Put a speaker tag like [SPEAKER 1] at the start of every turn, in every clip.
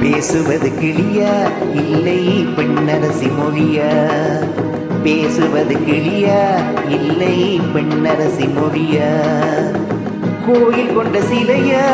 [SPEAKER 1] பேசுவது கிளியா இல்லை பெண்ணரசி மொழியா. பேசுவது கிளியா இல்லை பெண்ணரசி மொழியா. கோயில் கொண்ட சிலையா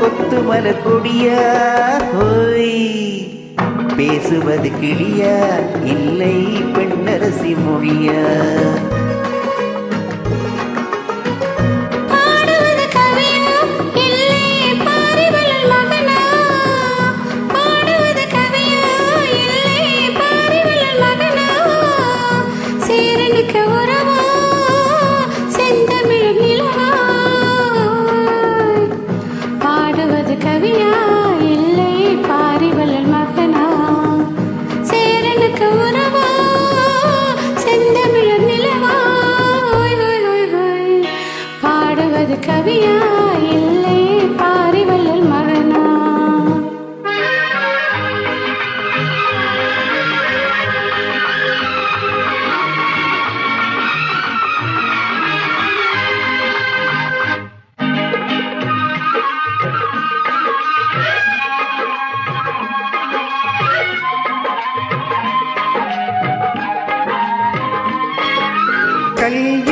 [SPEAKER 1] கொத்து மலர் கொடியா. ஹோய் பேசுவது கிளியா இல்லை பெண்ணரசி மொழியா.
[SPEAKER 2] கவியா இல்லை பாரிவள்ளல் மகனா?
[SPEAKER 1] கல்யாண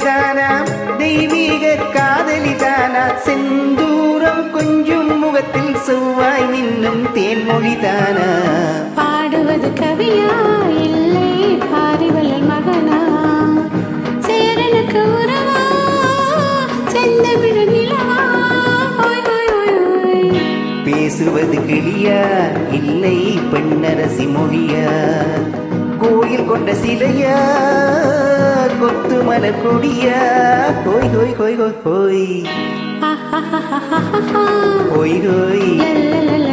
[SPEAKER 1] சேயிழைதானா தெய்வீக காதலிதானா செந்தூரம் கொஞ்சம் முகத்தில் செவ்வாய் நின்னும் தேன்மொழிதானா
[SPEAKER 2] பாடுவது கவியா? இல்லை பாரிவள்ளல் மகனா? சேரனுக்கு உறவா? செந்தமிழ் நிலவா?
[SPEAKER 1] பேசுவது கிளியா? இல்லை பெண்ணரசி மொழியா? கோயில் கொண்ட சிலையா? கொத்து மலர் கொடியா. ஹோய் ஹோய் ஹோய் ஹோய் ஹோய். ஹோய் ஹோய்.